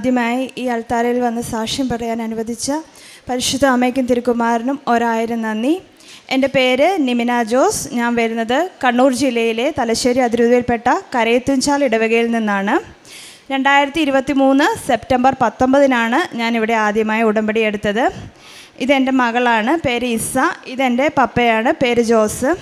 ആദ്യമായി ഈ അൾത്താരയിൽ വന്ന് സാക്ഷ്യം പറയാൻ അനുവദിച്ച പരിശുദ്ധ അമ്മയ്ക്കും തിരുക്കുമാരനും ഒരായിരം നന്ദി. എന്റെ പേര് നിമിന ജോസ്. ഞാൻ വരുന്നത് കണ്ണൂർ ജില്ലയിലെ തലശ്ശേരി അതിരൂപയിൽപ്പെട്ട കരയത്തുംചാൽ ഇടവകയിൽ നിന്നാണ്. രണ്ടായിരത്തി ഇരുപത്തി മൂന്ന് സെപ്റ്റംബർ പത്തൊമ്പതിനാണ് ഞാനിവിടെ ആദ്യമായി ഉടമ്പടി എടുത്തത്. ഇതെന്റെ മകളാണ് പേര് ഇസ ഇതെന്റെ പപ്പയാണ് പേര് ജോസ്.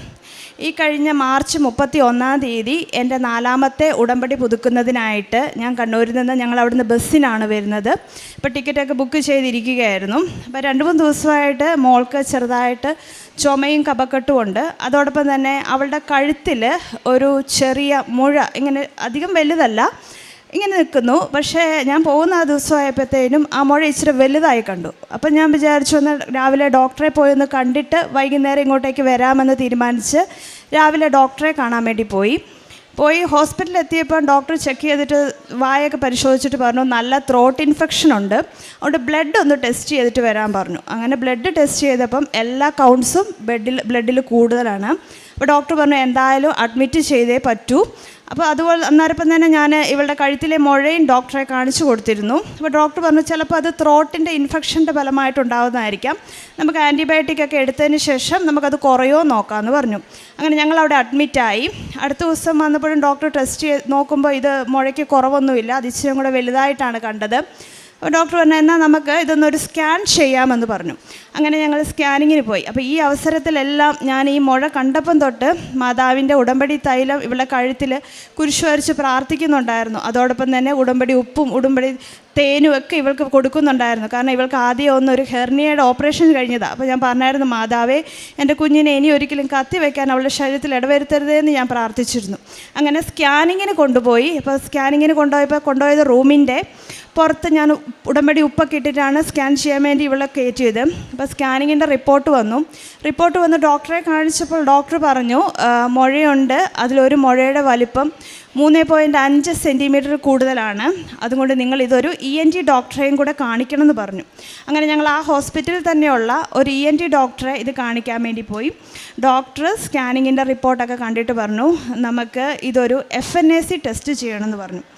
ഈ കഴിഞ്ഞ മാർച്ച് മുപ്പത്തി ഒന്നാം തീയതി എന്റെ നാലാമത്തെ ഉടമ്പടി പുതുക്കുന്നതിനായിട്ട് ഞാൻ കണ്ണൂരിൽ നിന്ന് ഞങ്ങൾ അവിടുന്ന് ബസ്സിനാണ് വരുന്നത്. അപ്പോൾ ടിക്കറ്റൊക്കെ ബുക്ക് ചെയ്തിരിക്കുകയായിരുന്നു. അപ്പോൾ രണ്ട് മൂന്ന് ദിവസമായിട്ട് മോൾക്ക് ചെറുതായിട്ട് ചുമയും കപക്കെട്ടും ഉണ്ട്. അതോടൊപ്പം തന്നെ അവളുടെ കഴുത്തിൽ ഒരു ചെറിയ മുഴ ഇങ്ങനെ അധികം വലുതല്ല ഇങ്ങനെ നിൽക്കുന്നു. പക്ഷേ ഞാൻ പോകുന്ന ആ ദിവസമായപ്പോഴത്തേനും ആ മുഴ ഇച്ചിരി വലുതായി കണ്ടു. അപ്പം ഞാൻ വിചാരിച്ചു ഒന്ന് രാവിലെ ഡോക്ടറെ പോയി ഒന്ന് കണ്ടിട്ട് വൈകുന്നേരം ഇങ്ങോട്ടേക്ക് വരാമെന്ന് തീരുമാനിച്ച് രാവിലെ ഡോക്ടറെ കാണാൻ വേണ്ടി പോയി. പോയി ഹോസ്പിറ്റലിൽ എത്തിയപ്പോൾ ഡോക്ടർ ചെക്ക് ചെയ്തിട്ട് വായൊക്കെ പരിശോധിച്ചിട്ട് പറഞ്ഞു നല്ല ത്രോട്ട് ഇൻഫെക്ഷൻ ഉണ്ട്. അതുകൊണ്ട് ബ്ലഡ് ഒന്ന് ടെസ്റ്റ് ചെയ്തിട്ട് വരാൻ പറഞ്ഞു. അങ്ങനെ ബ്ലഡ് ടെസ്റ്റ് ചെയ്തപ്പം എല്ലാ കൗണ്ട്സും ബ്ലഡിൽ ബ്ലഡിൽ കൂടുതലാണ്. അപ്പോൾ ഡോക്ടർ പറഞ്ഞു എന്തായാലും അഡ്മിറ്റ് ചെയ്തേ പറ്റൂ. അപ്പോൾ അതുപോലെ അന്നേരപ്പം തന്നെ ഞാൻ ഇവളുടെ കഴുത്തിലെ മുഴയും ഡോക്ടറെ കാണിച്ചു കൊടുത്തിരുന്നു. അപ്പോൾ ഡോക്ടർ പറഞ്ഞു ചിലപ്പോൾ അത് ത്രോട്ടിന്റെ ഇൻഫെക്ഷന്റെ ഫലമായിട്ടുണ്ടാവുന്നതായിരിക്കാം. നമുക്ക് ആന്റിബയോട്ടിക് ഒക്കെ എടുത്തതിന് ശേഷം നമുക്കത് കുറയോ നോക്കാമെന്ന് പറഞ്ഞു. അങ്ങനെ ഞങ്ങൾ അവിടെ അഡ്മിറ്റായി അടുത്ത ദിവസം വന്നപ്പോഴും ഡോക്ടർ ടെസ്റ്റ് ചെയ്ത് നോക്കുമ്പോൾ ഇത് മുഴയ്ക്ക് കുറവൊന്നുമില്ല അത് ഇച്ചിരി കൂടെ വലുതായിട്ടാണ് കണ്ടത്. ഡോക്ടർ പറഞ്ഞു എന്നാൽ നമുക്ക് ഇതൊന്നൊരു സ്കാൻ ചെയ്യാമെന്ന് പറഞ്ഞു. അങ്ങനെ ഞങ്ങൾ സ്കാനിങ്ങിന് പോയി. അപ്പോൾ ഈ അവസരത്തിലെല്ലാം ഞാൻ ഈ മുഴ കണ്ടപ്പം തൊട്ട് മാതാവിന്റെ ഉടമ്പടി തൈലം ഇവിടെ കഴുത്തിൽ കുരിശു വരച്ച് പ്രാർത്ഥിക്കുന്നുണ്ടായിരുന്നു. അതോടൊപ്പം തന്നെ ഉടമ്പടി ഉപ്പും ഉടമ്പടി തേനും ഒക്കെ ഇവൾക്ക് കൊടുക്കുന്നുണ്ടായിരുന്നു. കാരണം ഇവൾക്ക് ആദ്യം ഒന്ന് ഒരു ഹെർണിയയുടെ ഓപ്പറേഷൻ കഴിഞ്ഞതാണ് അപ്പോൾ ഞാൻ പറഞ്ഞായിരുന്നു മാതാവേ എന്റെ കുഞ്ഞിനെ ഇനി ഒരിക്കലും കത്തി വെക്കാൻ അവളുടെ ശരീരത്തിൽ ഇടവരുത്തരുതേന്ന് ഞാൻ പ്രാർത്ഥിച്ചിരുന്നു. അങ്ങനെ സ്കാനിങ്ങിന് കൊണ്ടുപോയി. അപ്പോൾ സ്കാനിങ്ങിന് കൊണ്ടുപോയപ്പോൾ കൊണ്ടുപോയത് റൂമിന്റെ പുറത്ത് ഞാൻ ഉടമ്പടി ഉപ്പൊക്കെ ഇട്ടിട്ടാണ് സ്കാൻ ചെയ്യാൻ വേണ്ടി ഇവളെ കയറ്റിയത്. അപ്പോൾ സ്കാനിങ്ങിന്റെ റിപ്പോർട്ട് വന്നു. റിപ്പോർട്ട് വന്ന് ഡോക്ടറെ കാണിച്ചപ്പോൾ ഡോക്ടർ പറഞ്ഞു "ആ, മുഴയുണ്ട്. അതിലൊരു മുഴയുടെ വലിപ്പം മൂന്ന് പോയിന്റ് അഞ്ച് സെന്റിമീറ്റർ കൂടുതലാണ്. അതുകൊണ്ട് നിങ്ങൾ ഇതൊരു ഇ എൻ ടി ഡോക്ടറെയും കൂടെ കാണിക്കണം എന്ന് പറഞ്ഞു. അങ്ങനെ ഞങ്ങൾ ആ ഹോസ്പിറ്റലിൽ തന്നെയുള്ള ഒരു ഇ എൻ ടി ഡോക്ടറെ ഇത് കാണിക്കാൻ വേണ്ടി പോയി. ഡോക്ടർ സ്കാനിങ്ങിന്റെ റിപ്പോർട്ടൊക്കെ കണ്ടിട്ട് പറഞ്ഞു നമുക്ക് ഇതൊരു F N A C test ചെയ്യണമെന്ന് പറഞ്ഞു.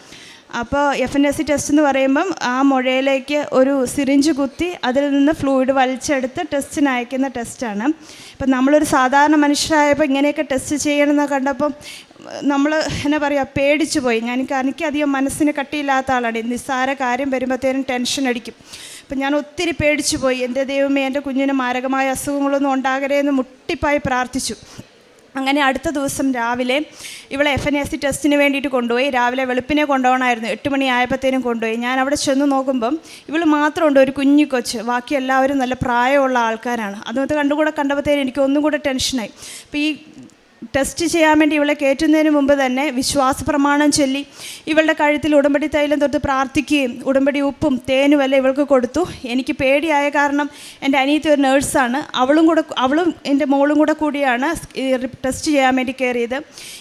അപ്പോൾ F N S C test എന്ന് പറയുമ്പം ആ മുഴയിലേക്ക് ഒരു സിറിഞ്ച് കുത്തി അതിൽ നിന്ന് ഫ്ലൂയിഡ് വലിച്ചെടുത്ത് ടെസ്റ്റിന് അയക്കുന്ന ടെസ്റ്റാണ് ഇപ്പം നമ്മളൊരു സാധാരണ മനുഷ്യരായപ്പോൾ ഇങ്ങനെയൊക്കെ ടെസ്റ്റ് ചെയ്യണമെന്ന് കണ്ടപ്പം നമ്മൾ എന്നാ പറയുക പേടിച്ചു പോയി. ഞാൻ എനിക്ക് അധികം മനസ്സിന് കട്ടിയില്ലാത്ത ആളാണ്. നിസ്സാര കാര്യം വരുമ്പോഴത്തേനും ടെൻഷൻ അടിക്കും. അപ്പം ഞാൻ ഒത്തിരി പേടിച്ചു പോയി. എന്റെ ദൈവമേ എന്റെ കുഞ്ഞിന് മാരകമായ അസുഖങ്ങളൊന്നും ഉണ്ടാകരുതെന്ന് മുട്ടിപ്പായി പ്രാർത്ഥിച്ചു. അങ്ങനെ അടുത്ത ദിവസം രാവിലെ ഇവളെ എഫ് എൻ എസ് സി ടെസ്റ്റിന് വേണ്ടിയിട്ട് കൊണ്ടുപോയി. രാവിലെ വെളുപ്പിനെ കൊണ്ടുപോകണമായിരുന്നു. എട്ട് മണി ആയപ്പോഴത്തേനും കൊണ്ടുപോയി. ഞാൻ അവിടെ ചെന്ന് നോക്കുമ്പം ഇവൾ മാത്രമുണ്ട്. ഒരു കുഞ്ഞു കൊച്ച്. ബാക്കി എല്ലാവരും നല്ല പ്രായമുള്ള ആൾക്കാരാണ്. അതുകൊണ്ട് കണ്ടുകൂടെ കണ്ടപ്പോഴത്തേനും എനിക്ക് ഒന്നും കൂടെ ടെൻഷനായി അപ്പോൾ ഈ ടെസ്റ്റ് ചെയ്യാൻ വേണ്ടി ഇവളെ കയറ്റുന്നതിന് മുമ്പ് തന്നെ വിശ്വാസ പ്രമാണം ചൊല്ലി. ഇവളുടെ കഴുത്തിൽ ഉടമ്പടി തൈലം തൊട്ട് പ്രാർത്ഥിക്കുകയും ഉടമ്പടി ഉപ്പും തേനും എല്ലാം ഇവൾക്ക് കൊടുത്തു. എനിക്ക് പേടിയായ കാരണം എന്റെ അനിയത്തി ഒരു നേഴ്സാണ്. അവളും കൂടെ അവളും എന്റെ മോളും കൂടെ കൂടിയാണ് ടെസ്റ്റ് ചെയ്യാൻ വേണ്ടി കയറിയത്.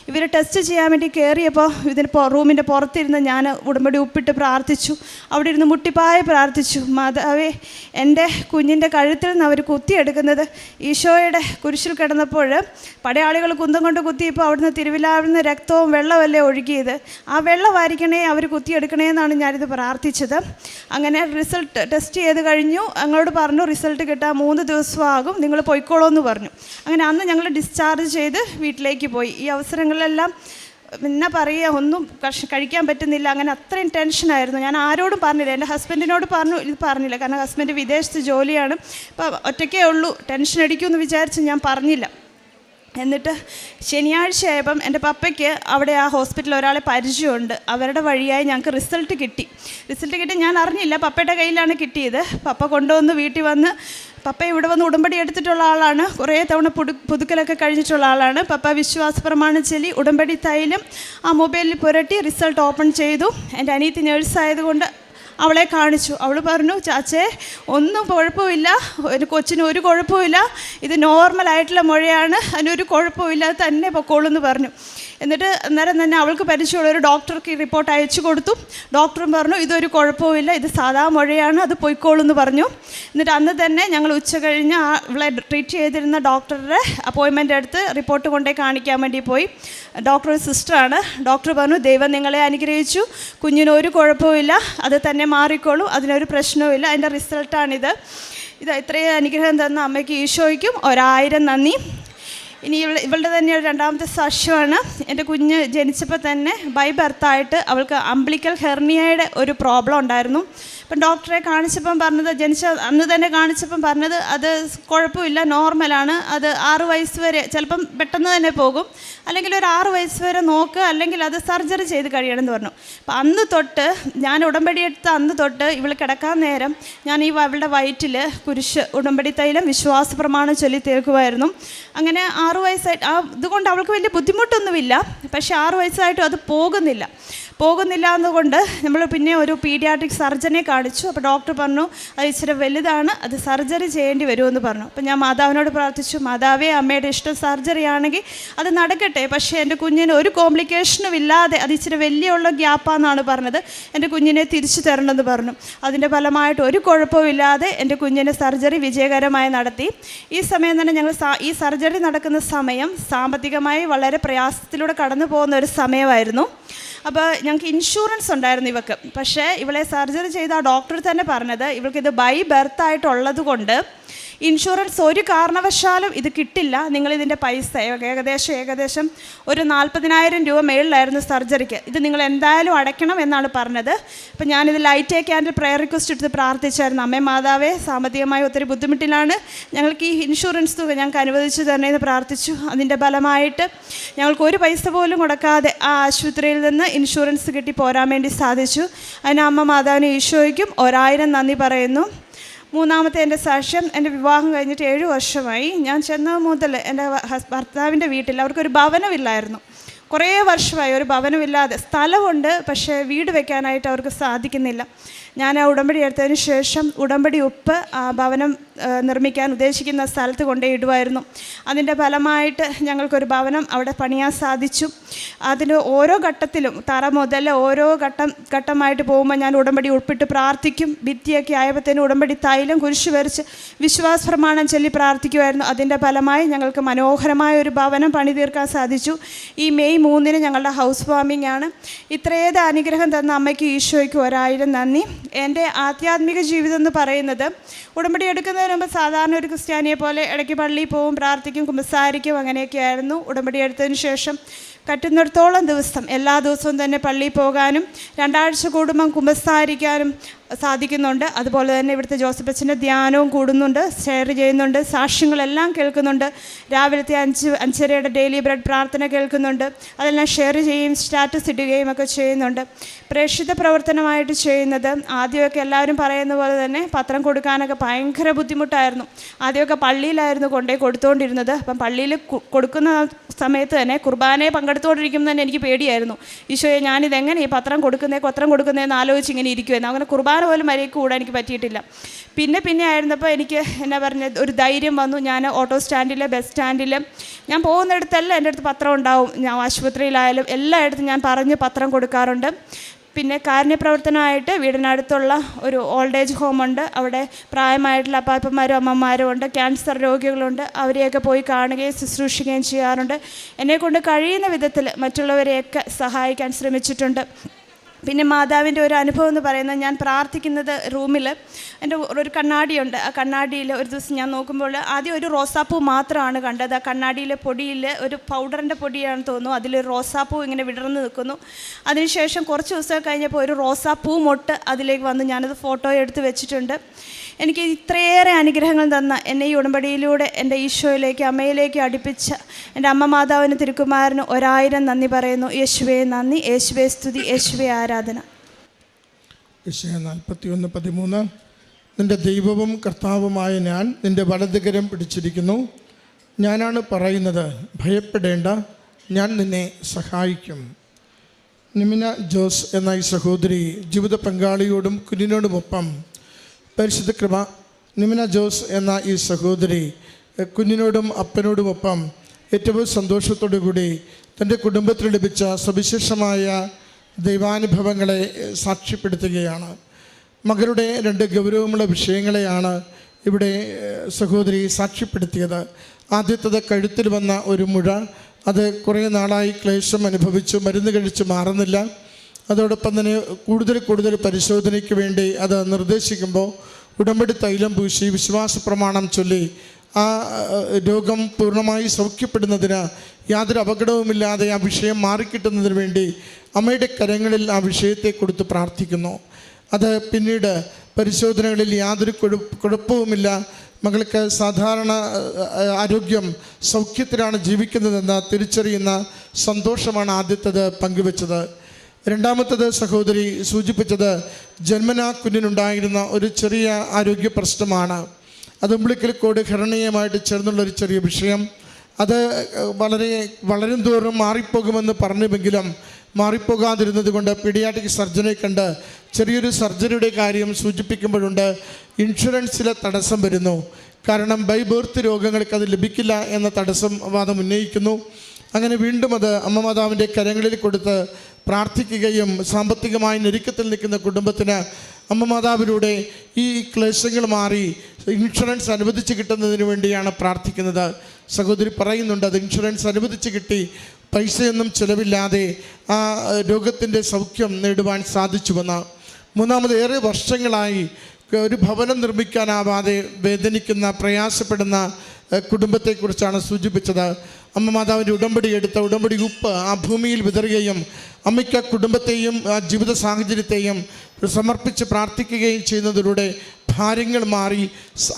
ഇവർ ടെസ്റ്റ് ചെയ്യാൻ വേണ്ടി കയറിയപ്പോൾ ഇതിന് റൂമിന്റെ പുറത്തിരുന്ന് ഞാൻ ഉടമ്പടി ഉപ്പിട്ട് പ്രാർത്ഥിച്ചു. അവിടെ ഇരുന്ന് മുട്ടിപ്പായ പ്രാർത്ഥിച്ചു. മാതാവേ എന്റെ കുഞ്ഞിന്റെ കഴുത്തിൽ നിന്ന് അവർ കുത്തിയെടുക്കുന്നത്. ഈശോയുടെ കുരിശിൽ കിടന്നപ്പോൾ പടയാളികൾ കുന്തം കൊണ്ട് കുത്തിയപ്പോൾ അവിടുന്ന് തിരുവിലാവിന്ന് രക്തവും വെള്ളമല്ലേ ഒഴുകിയത്. ആ വെള്ളമായിരിക്കണേ അവർ കുത്തിയെടുക്കണേ എന്നാണ് ഞാനിത് പ്രാർത്ഥിച്ചത്. അങ്ങനെ റിസൾട്ട് ടെസ്റ്റ് ചെയ്ത് കഴിഞ്ഞു. ഞങ്ങളോട് പറഞ്ഞു റിസൾട്ട് കിട്ടാൻ മൂന്ന് ദിവസമാകും. നിങ്ങൾ പോയിക്കോളൂ എന്ന് പറഞ്ഞു. അങ്ങനെ അന്ന് ഞങ്ങൾ ഡിസ്ചാർജ് ചെയ്ത് വീട്ടിലേക്ക് പോയി. ഈ അവസരങ്ങളിലെല്ലാം എന്നാ പറയുക ഒന്നും കഴിക്കാൻ പറ്റുന്നില്ല. അങ്ങനെ അത്രയും ടെൻഷനായിരുന്നു ഞാൻ ആരോടും പറഞ്ഞില്ല. എന്റെ ഹസ്ബൻഡിനോട് പറഞ്ഞു ഇത് പറഞ്ഞില്ല. കാരണം ഹസ്ബൻഡ് വിദേശത്ത് ജോലിയാണ്. അപ്പോൾ ഒറ്റയ്ക്കേ ഉള്ളൂ. ടെൻഷൻ അടിക്കുമെന്ന് വിചാരിച്ച് ഞാൻ പറഞ്ഞില്ല. എന്നിട്ട് ശനിയാഴ്ച ആയപ്പം എന്റെ പപ്പയ്ക്ക് അവിടെ ആ ഹോസ്പിറ്റലിൽ ഒരാളെ പരിചയമുണ്ട്. അവരുടെ വഴിയായി ഞങ്ങൾക്ക് റിസൾട്ട് കിട്ടി. റിസൾട്ട് കിട്ടി ഞാൻ അറിഞ്ഞില്ല. പപ്പയുടെ കയ്യിലാണ് കിട്ടിയത്. പപ്പ കൊണ്ടുവന്ന് വീട്ടിൽ വന്ന് പപ്പ ഇവിടെ വന്ന് ഉടമ്പടി എടുത്തിട്ടുള്ള ആളാണ്. കുറേ തവണ പുതു പുതുക്കലൊക്കെ കഴിഞ്ഞിട്ടുള്ള ആളാണ്. പപ്പ വിശ്വാസ പ്രമാണം ചെല്ലി ഉടമ്പടി തൈലും ആ മൊബൈലിൽ പുരട്ടി റിസൾട്ട് ഓപ്പൺ ചെയ്തു. എന്റെ അനിയത്തി നേഴ്സ് ആയതുകൊണ്ട് അവളെ കാണിച്ചു. അവൾ പറഞ്ഞു ചാച്ചേ ഒന്നും കുഴപ്പമില്ല. ഒരു കൊച്ചിന് ഒരു കുഴപ്പമില്ല. ഇത് നോർമലായിട്ടുള്ള മുഴയാണ്. അതിനൊരു കുഴപ്പമില്ല. തന്നെ പൊക്കോളൂ എന്ന് പറഞ്ഞു. എന്നിട്ട് അന്നേരം തന്നെ അവൾക്ക് പരിചയമുള്ള ഒരു ഡോക്ടർക്ക് റിപ്പോർട്ട് അയച്ചു കൊടുത്തു. ഡോക്ടറും പറഞ്ഞു ഇതൊരു കുഴപ്പമില്ല ഇത് സാധാ മുഴയാണ് അത് പൊയ്ക്കോളൂ എന്ന് പറഞ്ഞു. എന്നിട്ട് അന്ന് തന്നെ ഞങ്ങൾ ഉച്ച കഴിഞ്ഞ് ആ ഇവളെ ട്രീറ്റ് ചെയ്തിരുന്ന ഡോക്ടറുടെ അപ്പോയിൻമെന്റ് എടുത്ത് റിപ്പോർട്ട് കൊണ്ടേ കാണിക്കാൻ വേണ്ടി പോയി. ഡോക്ടർ ഒരു സിസ്റ്ററാണ് ഡോക്ടർ പറഞ്ഞു ദൈവം നിങ്ങളെ അനുഗ്രഹിച്ചു. കുഞ്ഞിന് ഒരു കുഴപ്പമില്ല അത് തന്നെ മാറിക്കോളൂ അതിനൊരു പ്രശ്നവുമില്ല അതിന്റെ റിസൾട്ടാണിത് ഇത് ഇത്രയും അനുഗ്രഹം തന്ന അമ്മയ്ക്ക് ഈശോയ്ക്കും ഒരായിരം നന്ദി. ഇനി ഇവൾ ഇവളുടെ തന്നെ ഒരു രണ്ടാമത്തെ സാക്ഷ്യമാണ്. എന്റെ കുഞ്ഞ് ജനിച്ചപ്പോൾ തന്നെ ബൈ ബർത്തായിട്ട് അവൾക്ക് അംബ്ലിക്കൽ ഹെർണിയയുടെ ഒരു പ്രോബ്ലം ഉണ്ടായിരുന്നു. അപ്പം ഡോക്ടറെ കാണിച്ചപ്പം പറഞ്ഞത് ജനിച്ച അന്ന് തന്നെ കാണിച്ചപ്പം പറഞ്ഞത് അത് കുഴപ്പമില്ല നോർമലാണ് അത് ആറു വയസ്സ് വരെ ചിലപ്പം പെട്ടെന്ന് തന്നെ പോകും. അല്ലെങ്കിൽ ഒരു ആറു വയസ്സ് വരെ നോക്കുക അല്ലെങ്കിൽ അത് സർജറി ചെയ്ത് കഴിയണമെന്ന് പറഞ്ഞു. അപ്പം അന്ന് തൊട്ട് ഞാൻ ഉടമ്പടി എടുത്ത അന്ന് തൊട്ട് ഇവൾ കിടക്കാൻ നേരം ഞാൻ ഈ അവളുടെ വയറ്റിൽ കുരിശ് ഉടമ്പടി തൈലം വിശ്വാസ പ്രമാണം ചൊല്ലി തീർക്കുമായിരുന്നു. അങ്ങനെ ആറു വയസ്സായിട്ട് ആ ഇതുകൊണ്ട് അവൾക്ക് വലിയ ബുദ്ധിമുട്ടൊന്നുമില്ല. പക്ഷേ ആറു വയസ്സായിട്ടും അത് പോകുന്നില്ല. പോകുന്നില്ല എന്നുകൊണ്ട് നമ്മൾ പിന്നെ ഒരു പീഡിയാട്രിക് സർജനെ കാണിച്ചു. അപ്പോൾ ഡോക്ടർ പറഞ്ഞു അത് ഇച്ചിരി വലുതാണ് അത് സർജറി ചെയ്യേണ്ടി വരുമെന്ന് പറഞ്ഞു. അപ്പോൾ ഞാൻ മാതാവിനോട് പ്രാർത്ഥിച്ചു മാതാവേ അമ്മയുടെ ഇഷ്ടം സർജറി ആണെങ്കിൽ അത് നടക്കട്ടെ. പക്ഷേ എന്റെ കുഞ്ഞിന് ഒരു കോംപ്ലിക്കേഷനും ഇല്ലാതെ അത് ഇച്ചിരി വലിയുള്ള ഗ്യാപ്പാന്നാണ് പറഞ്ഞത്. എന്റെ കുഞ്ഞിനെ തിരിച്ചു തരണമെന്ന് പറഞ്ഞു. അതിന്റെ ഫലമായിട്ട് ഒരു കുഴപ്പമില്ലാതെ എന്റെ കുഞ്ഞിന്റെ സർജറി വിജയകരമായി നടത്തി. ഈ സമയം തന്നെ ഞങ്ങൾ ഈ സർജറി നടക്കുന്ന സമയം സാമ്പത്തികമായി വളരെ പ്രയാസത്തിലൂടെ കടന്നു പോകുന്ന ഒരു സമയമായിരുന്നു. അപ്പോൾ ഞങ്ങൾക്ക് ഇൻഷുറൻസ് ഉണ്ടായിരുന്നു ഇവക്ക്. പക്ഷേ ഇവളെ സർജറി ചെയ്ത ആ ഡോക്ടർ തന്നെ പറഞ്ഞത് ഇവൾക്ക് ഇത് ബൈ ബർത്ത് ആയിട്ടുള്ളത് കൊണ്ട് ഇൻഷുറൻസ് ഒരു കാരണവശാലും ഇത് കിട്ടില്ല. നിങ്ങൾ ഇതിന്റെ പൈസ ഏകദേശം ഏകദേശം ഒരു നാൽപ്പതിനായിരം രൂപ മേളിലായിരുന്നു സർജറിക്ക്. ഇത് നിങ്ങൾ എന്തായാലും അടയ്ക്കണം എന്നാണ് പറഞ്ഞത്. അപ്പം ഞാനിത് light a candle prayer request എടുത്ത് പ്രാർത്ഥിച്ചായിരുന്നു. അമ്മേ മാതാവേ സാമ്പത്തികമായി ഒത്തിരി ബുദ്ധിമുട്ടിലാണ്. ഞങ്ങൾക്ക് ഈ ഇൻഷുറൻസ് തുക ഞങ്ങൾക്ക് അനുവദിച്ചു എന്ന് പ്രാർത്ഥിച്ചു. അതിന്റെ ഫലമായിട്ട് ഞങ്ങൾക്ക് ഒരു പൈസ പോലും കൊടുക്കാതെ ആ ആശുപത്രിയിൽ നിന്ന് ഇൻഷുറൻസ് കിട്ടി പോരാൻ വേണ്ടി സാധിച്ചു. അതിന് അമ്മ മാതാവിന് ഈശോയ്ക്കും ഒരായിരം നന്ദി പറയുന്നു. മൂന്നാമത്തെ എന്റെ സാക്ഷ്യം എന്റെ വിവാഹം കഴിഞ്ഞിട്ട് ഏഴ് വർഷമായി. ഞാൻ ചെന്നത് മുതൽ എന്റെ ഭർത്താവിന്റെ വീട്ടിൽ അവർക്കൊരു ഭവനമില്ലായിരുന്നു. കുറേ വർഷമായി ഒരു ഭവനമില്ലാതെ. സ്ഥലമുണ്ട് പക്ഷേ വീട് വെക്കാനായിട്ട് അവർക്ക് സാധിക്കുന്നില്ല. ഞാൻ ആ ഉടമ്പടി എടുത്തതിന് ശേഷം ഉടമ്പടി ഉപ്പ് ആ ഭവനം നിർമ്മിക്കാൻ ഉദ്ദേശിക്കുന്ന സ്ഥലത്ത് കൊണ്ടേ ഇടുമായിരുന്നു അതിന്റെ ഫലമായിട്ട് ഞങ്ങൾക്കൊരു ഭവനം അവിടെ പണിയാൻ സാധിച്ചു. അതിന് ഓരോ ഘട്ടത്തിലും തറ മുതൽ ഓരോ ഘട്ടം ഘട്ടമായിട്ട് പോകുമ്പോൾ ഞാൻ ഉടമ്പടി ഉൾപ്പെട്ട് പ്രാർത്ഥിക്കും. ഭിത്തിയൊക്കെ ആയപ്പോഴത്തേനും ഉടമ്പടി തൈലം കുരിശ് വരച്ച് വിശ്വാസ പ്രമാണം ചൊല്ലി പ്രാർത്ഥിക്കുമായിരുന്നു അതിന്റെ ഫലമായി ഞങ്ങൾക്ക് മനോഹരമായ ഒരു ഭവനം പണി തീർക്കാൻ സാധിച്ചു. ഈ മെയ് മൂന്നിന് ഞങ്ങളുടെ ഹൗസ് വാമിംഗ് ആണ്. ഇത്രയേത് അനുഗ്രഹം തന്ന അമ്മയ്ക്ക് ഈശോയ്ക്ക് ഒരായിരം നന്ദി. എന്റെ ആധ്യാത്മിക ജീവിതം എന്ന് പറയുന്നത് ഉടമ്പടി മുമ്പ് സാധാരണ ഒരു ക്രിസ്ത്യാനിയെ പോലെ ഇടയ്ക്ക് പള്ളിയിൽ പോവും പ്രാർത്ഥിക്കും കുമ്പസാരിക്കും അങ്ങനെയൊക്കെ ആയിരുന്നു ഉടമ്പടി എടുത്തതിന് ശേഷം. കറ്റുന്നിടത്തോളം ദിവസം എല്ലാ ദിവസവും തന്നെ പള്ളിയിൽ പോകാനും രണ്ടാഴ്ച കൂടുമ്പം കുമ്പസാരിക്കാനും സാധിക്കുന്നുണ്ട്. അതുപോലെ തന്നെ ഇവിടുത്തെ ജോസഫ് അച്ഛന്റെ ധ്യാനവും കൂടുന്നുണ്ട്. ഷെയർ ചെയ്യുന്നുണ്ട്. സാക്ഷ്യങ്ങളെല്ലാം കേൾക്കുന്നുണ്ട്. രാവിലത്തെ അഞ്ച് അഞ്ചരയുടെ ഡെയിലി ബ്രെഡ് പ്രാർത്ഥന കേൾക്കുന്നുണ്ട്. അതെല്ലാം ഷെയർ ചെയ്യുകയും സ്റ്റാറ്റസ് ഇടുകയും ഒക്കെ ചെയ്യുന്നുണ്ട്. പ്രേക്ഷിത പ്രവർത്തനമായിട്ട് ചെയ്യുന്നത് ആദ്യമൊക്കെ എല്ലാവരും പറയുന്ന പോലെ തന്നെ പത്രം കൊടുക്കാനൊക്കെ ഭയങ്കര ബുദ്ധിമുട്ടായിരുന്നു. ആദ്യമൊക്കെ പള്ളിയിലായിരുന്നു കൊണ്ടുപോയി കൊടുത്തുകൊണ്ടിരുന്നത് അപ്പം പള്ളിയിൽ കൊടുക്കുന്ന സമയത്ത് തന്നെ കുർബാനയെ പങ്കെടുത്തുകൊണ്ടിരിക്കുമ്പോൾ തന്നെ എനിക്ക് പേടിയായിരുന്നു. ഈശോയെ ഞാനിതെങ്ങനെ ഈ പത്രം കൊടുക്കുന്നേ പത്രം കൊടുക്കുന്നതെന്ന് ആലോചിച്ച് ഇങ്ങനെ ഇരിക്കുമായിരുന്നു അങ്ങനെ കുർബാന പോലും മര്യാദയ്ക്ക് കൂടാൻ എനിക്ക് പറ്റിയിട്ടില്ല. പിന്നെ പിന്നെ ആയിരുന്നപ്പോൾ എനിക്ക് എന്നാ പറഞ്ഞത് ഒരു ധൈര്യം വന്നു. ഞാൻ ഓട്ടോ സ്റ്റാൻഡിൽ ബസ് സ്റ്റാൻഡിൽ ഞാൻ പോകുന്നിടത്തല്ല എന്റെ അടുത്ത് പത്രം ഉണ്ടാവും. ഞാൻ ആശുപത്രിയിലായാലും എല്ലായിടത്തും ഞാൻ പറഞ്ഞ് പത്രം കൊടുക്കാറുണ്ട്. പിന്നെ കാരുണ്യപ്രവർത്തനമായിട്ട് വീടിനടുത്തുള്ള ഒരു ഓൾഡ് ഏജ് ഹോമുണ്ട്. അവിടെ പ്രായമായിട്ടുള്ള അപ്പാപ്പന്മാരും അമ്മമാരും ഉണ്ട്. ക്യാൻസർ രോഗികളുണ്ട്. അവരെയൊക്കെ പോയി കാണുകയും ശുശ്രൂഷിക്കുകയും ചെയ്യാറുണ്ട്. എന്നെക്കൊണ്ട് കഴിയുന്ന വിധത്തിൽ മറ്റുള്ളവരെയൊക്കെ സഹായിക്കാൻ ശ്രമിച്ചിട്ടുണ്ട്. പിന്നെ മാതാവിന്റെ ഒരു അനുഭവം എന്ന് പറയുന്നത് ഞാൻ പ്രാർത്ഥിക്കുന്നത് റൂമിൽ എന്റെ ഒരു കണ്ണാടിയുണ്ട്. ആ കണ്ണാടിയിൽ ഒരു ദിവസം ഞാൻ നോക്കുമ്പോൾ ആദ്യം ഒരു റോസാപ്പൂ മാത്രമാണ് കണ്ടത്. ആ കണ്ണാടിയിലെ പൊടിയിൽ ഒരു പൗഡറിന്റെ പൊടിയാണെന്ന് തോന്നുന്നു. അതിൽ റോസാപ്പൂ ഇങ്ങനെ വിടർന്ന് നിൽക്കുന്നു. അതിനുശേഷം കുറച്ച് ദിവസം കഴിഞ്ഞപ്പോൾ ഒരു റോസാപ്പൂ മൊട്ട് അതിലേക്ക് വന്ന്. ഞാനത് ഫോട്ടോ എടുത്ത് വെച്ചിട്ടുണ്ട്. എനിക്ക് ഇത്രയേറെ അനുഗ്രഹങ്ങൾ തന്ന എന്നെ ഈ ഉടമ്പടിയിലൂടെ എന്റെ ഈശോയിലേക്ക് അമ്മയിലേക്ക് അടുപ്പിച്ച എന്റെ അമ്മ മാതാവിന് തിരുക്കുമാരന് ഒരായിരം നന്ദി പറയുന്നു. യേശുവേ നന്ദി. യേശുവേ സ്തുതി. യേശുവേ ആരാധന. നിന്റെ ദൈവവും കർത്താവുമായ ഞാൻ നിന്റെ വലതുകരം പിടിച്ചിരിക്കുന്നു. ഞാനാണ് പറയുന്നത് ഭയപ്പെടേണ്ട ഞാൻ നിന്നെ സഹായിക്കും. നിമിന ജോസ് എന്ന ഈ സഹോദരി ജീവിത പങ്കാളിയോടും കുഞ്ഞിനോടുമൊപ്പം പരിശുദ്ധ കൃപ നിമിന ജോസ് എന്ന ഈ സഹോദരി കുഞ്ഞിനോടും അപ്പനോടുമൊപ്പം ഏറ്റവും സന്തോഷത്തോടു കൂടി തന്റെ കുടുംബത്തിൽ ലഭിച്ച സവിശേഷമായ ദൈവാനുഭവങ്ങളെ സാക്ഷ്യപ്പെടുത്തുകയാണ്. മകളുടെ രണ്ട് ഗൗരവമുള്ള വിഷയങ്ങളെയാണ് ഇവിടെ സഹോദരി സാക്ഷ്യപ്പെടുത്തിയത്. ആദ്യത്തത് കഴുത്തിൽ വന്ന ഒരു മുഴ. അത് കുറേ നാളായി ക്ലേശം അനുഭവിച്ചു മരുന്ന് കഴിച്ച് മാറുന്നില്ല. അതോടൊപ്പം തന്നെ കൂടുതൽ കൂടുതൽ പരിശോധനയ്ക്ക് വേണ്ടി അത് നിർദ്ദേശിക്കുമ്പോൾ ഉടമ്പടി തൈലം പൂശി വിശ്വാസ പ്രമാണം ചൊല്ലി ആ രോഗം പൂർണമായി സൗഖ്യപ്പെടുന്നതിന് യാതൊരു അപകടവുമില്ലാതെ ആ വിഷയം മാറിക്കിട്ടുന്നതിന് വേണ്ടി അമ്മയുടെ കരങ്ങളിൽ ആ വിഷയത്തെ കൊടുത്ത് പ്രാർത്ഥിക്കുന്നു. അത് പിന്നീട് പരിശോധനകളിൽ യാതൊരു കുഴപ്പവുമില്ല. മകൾക്ക് സാധാരണ ആരോഗ്യം സൗഖ്യത്തിലാണ് ജീവിക്കുന്നതെന്ന് തിരിച്ചറിയുന്ന സന്തോഷമാണ് ആദ്യത്തത് പങ്കുവെച്ചത്. രണ്ടാമത്തത് സഹോദരി സൂചിപ്പിച്ചത് ജന്മനാ കുഞ്ഞിനുണ്ടായിരുന്ന ഒരു ചെറിയ ആരോഗ്യ പ്രശ്നമാണ്. അത് ഉമ്പിളിക്കൽ കോട് ഘടനീയമായിട്ട് ചേർന്നുള്ള ഒരു ചെറിയ വിഷയം. അത് വളരെ വളരും തോറും മാറിപ്പോകുമെന്ന് പറഞ്ഞുവെങ്കിലും മാറിപ്പോകാതിരുന്നത് കൊണ്ട് പീഡിയാട്രിക് സർജനെ കണ്ട് ചെറിയൊരു സർജറിയുടെ കാര്യം സൂചിപ്പിക്കുമ്പോഴുണ്ട് ഇൻഷുറൻസിലെ തടസ്സം വരുന്നു. കാരണം ബൈ ബർത്ത് രോഗങ്ങൾക്ക് അത് ലഭിക്കില്ല എന്ന തടസ്സം വാദം ഉന്നയിക്കുന്നു. അങ്ങനെ വീണ്ടും അത് അമ്മ മാതാവിന്റെ കരങ്ങളിൽ കൊടുത്ത് പ്രാർത്ഥിക്കുകയും സാമ്പത്തികമായി ഞെരുക്കത്തിൽ നിൽക്കുന്ന കുടുംബത്തിന് അമ്മ മാതാവിലൂടെ ഈ ക്ലേശങ്ങൾ മാറി ഇൻഷുറൻസ് അനുവദിച്ച് കിട്ടുന്നതിന് വേണ്ടിയാണ് പ്രാർത്ഥിക്കുന്നത്. സഹോദരി പറയുന്നുണ്ട് അത് ഇൻഷുറൻസ് അനുവദിച്ച് കിട്ടി. പൈസയൊന്നും ചിലവില്ലാതെ ആ രോഗത്തിന്റെ സൗഖ്യം നേടുവാൻ സാധിച്ചുവെന്ന്. മൂന്നാമത് ഏറെ വർഷങ്ങളായി ഒരു ഭവനം നിർമ്മിക്കാനാവാതെ വേദനിക്കുന്ന പ്രയാസപ്പെടുന്ന കുടുംബത്തെക്കുറിച്ചാണ് സൂചിപ്പിച്ചത്. അമ്മ മാതാവിന്റെ ഉടമ്പടി എടുത്ത ഉടമ്പടി ഉപ്പ് ആ ഭൂമിയിൽ വിതറുകയും അമ്മയ്ക്ക് കുടുംബത്തെയും ആ ജീവിത സാഹചര്യത്തെയും സമർപ്പിച്ച് പ്രാർത്ഥിക്കുകയും ചെയ്യുന്നതിലൂടെ ഭാര്യങ്ങൾ മാറി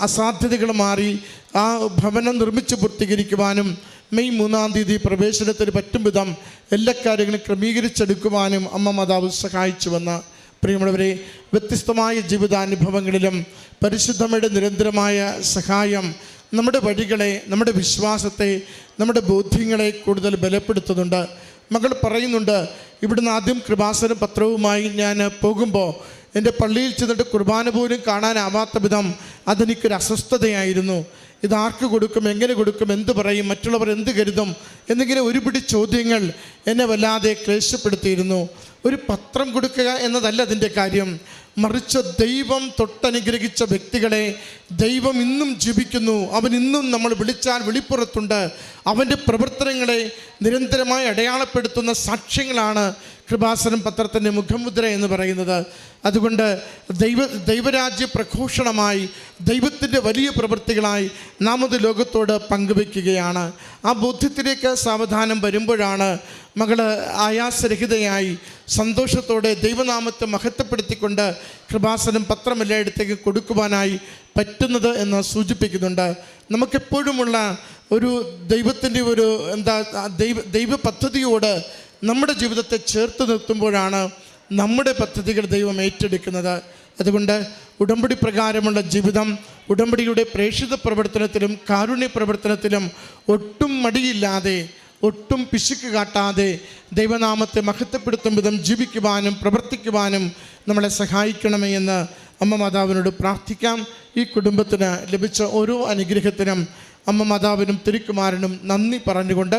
അസാധ്യതകൾ മാറി ആ ഭവനം നിർമ്മിച്ച് പൂർത്തീകരിക്കുവാനും മെയ് മൂന്നാം തീയതി പ്രവേശനത്തിന് പറ്റും വിധം എല്ലാ കാര്യങ്ങളും ക്രമീകരിച്ചെടുക്കുവാനും അമ്മ മാതാവ് സഹായിച്ചുവെന്ന് പ്രിയമുള്ളവരെ വ്യത്യസ്തമായ ജീവിതാനുഭവങ്ങളിലും പരിശുദ്ധമയുടെ നിരന്തരമായ സഹായം നമ്മുടെ വഴികളെ നമ്മുടെ വിശ്വാസത്തെ നമ്മുടെ ബോധ്യങ്ങളെ കൂടുതൽ ബലപ്പെടുത്തുന്നുണ്ട്. മകൾ പറയുന്നുണ്ട് ഇവിടുന്ന് ആദ്യം കൃപാസന പത്രവുമായി ഞാൻ പോകുമ്പോൾ എന്റെ പള്ളിയിൽ ചെന്നിട്ട് കുർബാന പോലും കാണാനാവാത്ത വിധം അതെനിക്കൊരു അസ്വസ്ഥതയായിരുന്നു. ഇതാർക്ക് കൊടുക്കും എങ്ങനെ കൊടുക്കും എന്ത് പറയും മറ്റുള്ളവർ എന്ത് കരുതും എന്നിങ്ങനെ ഒരുപിടി ചോദ്യങ്ങൾ എന്നെ വല്ലാതെ ക്ലേശപ്പെടുത്തിയിരുന്നു. ഒരു പത്രം കൊടുക്കുക എന്നതല്ല അതിന്റെ കാര്യം. മറിച്ച് ദൈവം തൊട്ടനുഗ്രഹിച്ച വ്യക്തികളെ ദൈവം ഇന്നും ജീവിക്കുന്നു. അവൻ ഇന്നും നമ്മൾ വിളിച്ചാൽ വെളിപ്പുറത്തുണ്ട്. അവന്റെ പ്രവർത്തനങ്ങളെ നിരന്തരമായി അടയാളപ്പെടുത്തുന്ന സാക്ഷ്യങ്ങളാണ് കൃപാസനം പത്രത്തിന്റെ മുഖമുദ്ര എന്ന് പറയുന്നത് അതുകൊണ്ട് ദൈവ ദൈവരാജ്യ പ്രഘോഷണമായി ദൈവത്തിന്റെ വലിയ പ്രവൃത്തികളായി നാം അത് ലോകത്തോട് പങ്കുവെക്കുകയാണ്. ആ ബോധ്യത്തിലേക്ക് സാവധാനം വരുമ്പോഴാണ് മകൾ ആയാസരഹിതയായി സന്തോഷത്തോടെ ദൈവനാമത്തെ മഹത്വപ്പെടുത്തിക്കൊണ്ട് കൃപാസനം പത്രം എല്ലായിടത്തേക്ക് കൊടുക്കുവാനായി പറ്റുന്നത് എന്ന് സൂചിപ്പിക്കുന്നുണ്ട്. നമുക്കെപ്പോഴുമുള്ള ഒരു ദൈവത്തിന്റെ ഒരു എന്താ ദൈവ ദൈവ പദ്ധതിയോട് നമ്മുടെ ജീവിതത്തെ ചേർത്ത് നിർത്തുമ്പോഴാണ് നമ്മുടെ പദ്ധതികൾ ദൈവം ഏറ്റെടുക്കുന്നത്. അതുകൊണ്ട് ഉടമ്പടി പ്രകാരമുള്ള ജീവിതം ഉടമ്പടിയുടെ പ്രേക്ഷിത പ്രവർത്തനത്തിലും കാരുണ്യ പ്രവർത്തനത്തിലും ഒട്ടും മടിയില്ലാതെ ഒട്ടും പിശുക്ക് കാട്ടാതെ ദൈവനാമത്തെ മഹത്വപ്പെടുത്തും വിധം ജീവിക്കുവാനും പ്രവർത്തിക്കുവാനും നമ്മളെ സഹായിക്കണമേ എന്ന് അമ്മ മാതാവിനോട് പ്രാർത്ഥിക്കാം. ഈ കുടുംബത്തിന് ലഭിച്ച ഓരോ അനുഗ്രഹത്തിനും അമ്മ മാതാവിനും തിരുക്കുമാരനും നന്ദി പറഞ്ഞുകൊണ്ട്